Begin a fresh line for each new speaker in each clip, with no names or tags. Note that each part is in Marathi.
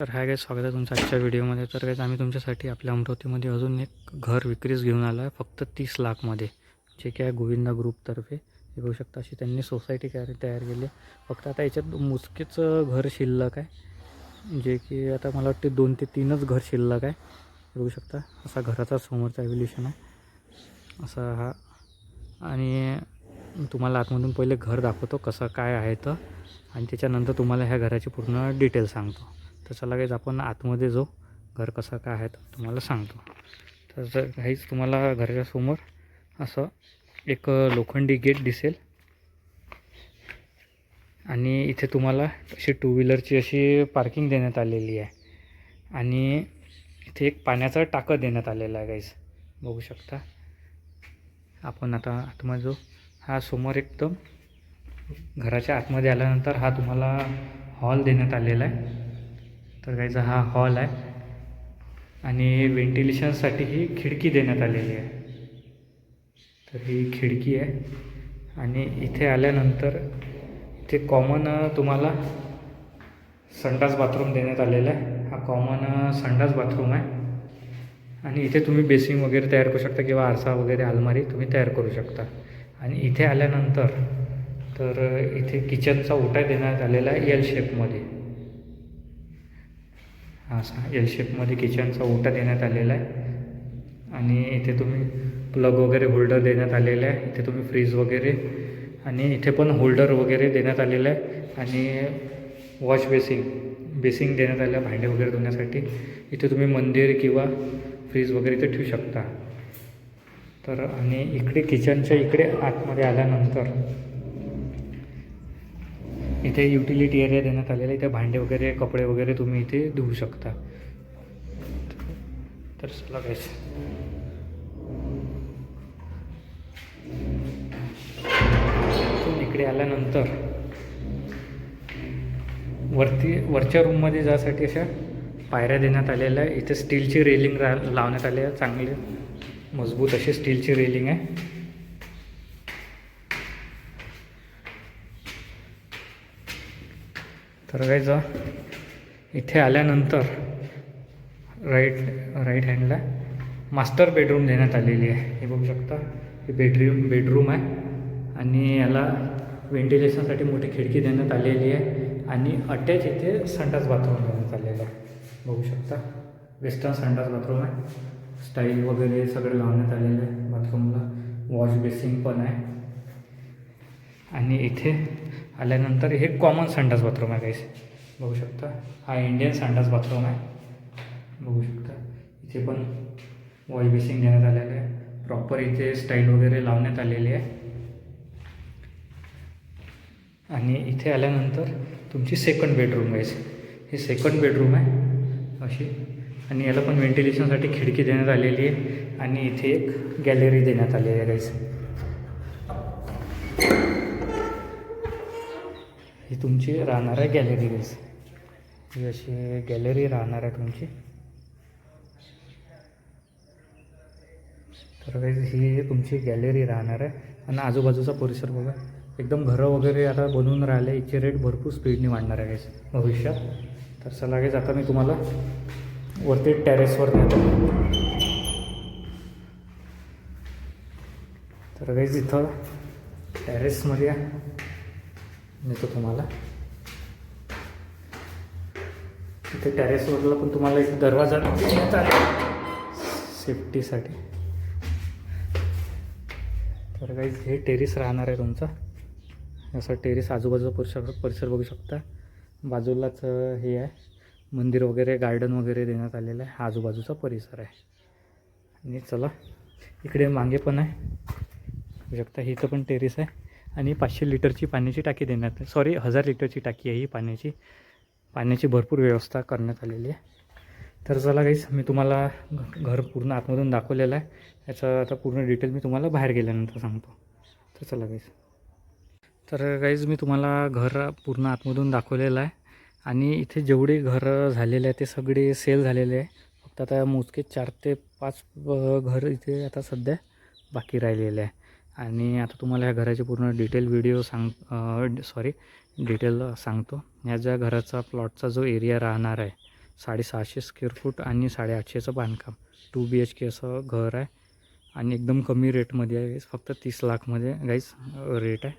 तर हाय काय स्वागत आहे तुमचं आजच्या व्हिडिओमध्ये. तर काय आम्ही तुमच्यासाठी आपल्या अमरावतीमध्ये अजून एक घर विक्रीस घेऊन आलो आहे फक्त तीस लाखमध्ये. जे की आहे गोविंदा ग्रुपतर्फे हे बघू शकता अशी त्यांनी सोसायटी तयार तयार केली आहे. फक्त आता याच्यात मोजकेच घर शिल्लक आहे. जे की आता मला वाटते दोन ते तीनच घर शिल्लक आहे. हे बघू शकता असा घराचा समोरचा एव्होल्युशन आहे. असा हा. आणि तुम्हाला आतमधून पहिले घर दाखवतो कसं काय आहे तर. आणि त्याच्यानंतर तुम्हाला ह्या घराची पूर्ण डिटेल सांगतो. तर चला काहीच आपण आतमध्ये जाऊ. घर कसं काय आहे तुम्हाला सांगतो. तर जर काहीच तुम्हाला घराच्या समोर असं एक लोखंडी गेट दिसेल. आणि इथे तुम्हाला अशी टू व्हीलरची अशी पार्किंग देण्यात आलेली आहे. आणि इथे एक पाण्याचा टाकं देण्यात आलेला आहे गाईस बघू शकता. आपण आता आतमध्ये जाऊ. हा समोर एकदम घराच्या आतमध्ये आल्यानंतर हा तुम्हाला हॉल देण्यात आलेला आहे. तर गायचा हा हॉल आहे. आणि व्हेंटिलेशनसाठी ही खिडकी देण्यात आलेली आहे. तर ही खिडकी आहे. आणि इथे आल्यानंतर इथे कॉमन तुम्हाला संडास बाथरूम देण्यात आलेला आहे. हा कॉमन संडास बाथरूम आहे. आणि इथे तुम्ही बेसिंग वगैरे तयार करू शकता किंवा आरसा वगैरे अलमारी तुम्ही तयार करू शकता. आणि इथे आल्यानंतर तर इथे किचनचा ओटा देण्यात आलेला आहे एल शेपमध्ये असा एल शेपमध्ये किचनचा ओटा देण्यात आलेला आहे. आणि इथे तुम्ही प्लग वगैरे होल्डर देण्यात आलेलं आहे. इथे तुम्ही फ्रीज वगैरे आणि इथे पण होल्डर वगैरे देण्यात आलेलं आहे. आणि वॉश बेसिंग बेसिंग देण्यात आलं आहे भांडे वगैरे धुण्यासाठी. इथे तुम्ही मंदिर किंवा फ्रीज वगैरे इथे ठेवू शकता. तर आणि इकडे किचनच्या इकडे आतमध्ये आल्यानंतर इथे युटिलिटी एरिया देण्यात आलेला आहे. इथे भांडे वगैरे कपडे वगैरे तुम्ही इथे धुवू शकता. तर चला गाईस इकडे आल्यानंतर वरती वरच्या रूममध्ये जासाठी अशा पायऱ्या देण्यात आलेल्या आहे इथे स्टीलची रेलिंग रा लावण्यात आली आहे चांगली मजबूत अशी स्टीलची रेलिंग आहे. तर काय जा इथे आल्यानंतर राईट राईट हँडला मास्टर बेडरूम देण्यात आलेली आहे. हे बघू शकता हे बेडरूम बेडरूम आहे. आणि याला व्हेंटिलेशनसाठी मोठी खिडकी देण्यात आलेली आहे. आणि अटॅच इथे संडास बाथरूम देण्यात आलेलं आहे. बघू शकता वेस्टर्न संडास बाथरूम आहे. स्टाईल वगैरे सगळं लावण्यात आलेलं आहे. बाथरूमला वॉश बेसिन पण आहे. आणि इथे आल्यानंतर हे कॉमन संडास बाथरूम आहे काहीच बघू शकता? हा इंडियन संडास बाथरूम आहे. बघू शकता? इथे पण वॉश बेसिंग देण्यात आलेलं आहे. प्रॉपर इथे स्टाईल वगैरे लावण्यात आलेली आहे. आणि इथे आल्यानंतर तुमची सेकंड बेडरूम गाईस हे सेकंड बेडरूम आहे. अशी. आणि याला पण व्हेंटिलेशनसाठी खिडकी देण्यात आलेली आहे. आणि इथे एक गॅलरी देण्यात आलेली आहे गाईस ही तुमची राहणार आहे गॅलरी रेस ही अशी गॅलरी राहणार आहे तुमची. तर गाईज ही तुमची गॅलरी राहणार आहे. आणि आजूबाजूचा परिसर बघा. एकदम घरं वगैरे आता बनवून राहिले. याचे रेट भरपूर स्पीडने वाढणार आहे भविष्यात. तर चला आता मी तुम्हाला वरती टेरेसवर नेतो. तर गाईज इथं टेरेसमध्ये नेतो तुम्हाला. इथे टेरेसवरला पण तुम्हाला एक दरवाजा सेफ्टीसाठी तर काही हे टेरिस राहणार आहे तुमचा. असं टेरिस आजूबाजूचा परिसर परिसर बघू शकता. बाजूलाच हे आहे. मंदिर वगैरे गार्डन वगैरे देण्यात आलेलं आहे. आजूबाजूचा परिसर आहे. आणि चला इकडे मागे पण आहे. बघू शकता ही इथं पण टेरिस आहे. आणि पाचशे लिटरची पाण्याची टाकी देण्यात सॉरी हजार लिटरची टाकी आहे ही पाण्याची. पाण्याची भरपूर व्यवस्था करण्यात आलेली आहे. तर चला गाईज मी तुम्हाला घर पूर्ण आतमधून दाखवलेलं आहे. याचं आता पूर्ण डिटेल मी तुम्हाला बाहेर गेल्यानंतर सांगतो. तर चला गाईज तर गाईज मी तुम्हाला घर पूर्ण आतमधून दाखवलेलं आहे. आणि इथे जेवढे घरं झालेले आहे ते सगळे सेल झालेले आहे. फक्त आता मोजके चार ते पाच घर इथे आता सध्या बाकी राहिलेले आहे. आणि आता तुम्हाला ह्या घराचे पूर्ण डिटेल व्हिडिओ सांग सॉरी डिटेल सांगतो. ह्या ज्या घराचा प्लॉटचा जो एरिया राहणार आहे साडेसहाशे स्क्वेअर फूट आणि साडेआठशेचं बांधकाम टू बी एच के असं घर आहे. आणि एकदम कमी रेटमध्ये आहे फक्त तीस लाखमध्ये गाईस रेट आहे.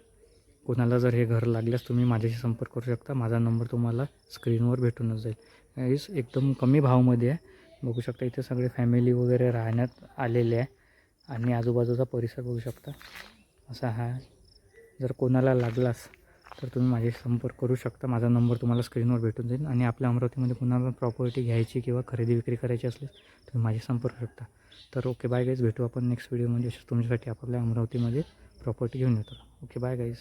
कोणाला जर हे घर लागल्यास तुम्ही माझ्याशी संपर्क करू शकता. माझा नंबर तुम्हाला स्क्रीनवर भेटूनच जाईल. गाईस एकदम कमी भावामध्ये आहे. बघू शकता इथे सगळे फॅमिली वगैरे राहण्यात आलेले आहे. आणि आजूबाजूचा परिसर बघू शकता. असा हा आहे. जर कोणाला लागलास तर तुम्ही माझे संपर्क करू शकता. माझा नंबर तुम्हाला स्क्रीनवर भेटून जाईल आणि आपल्या अमरावतीमध्ये कोणाला प्रॉपर्टी घ्यायची किंवा खरेदी विक्री करायची असल्यास तुम्ही माझे संपर्क करू शकता. तर ओके बाय गाईज भेटू आपण नेक्स्ट व्हिडिओमध्ये तुमच्यासाठी आपल्या अमरावतीमध्ये प्रॉपर्टी घेऊन येतो. Okay bye guys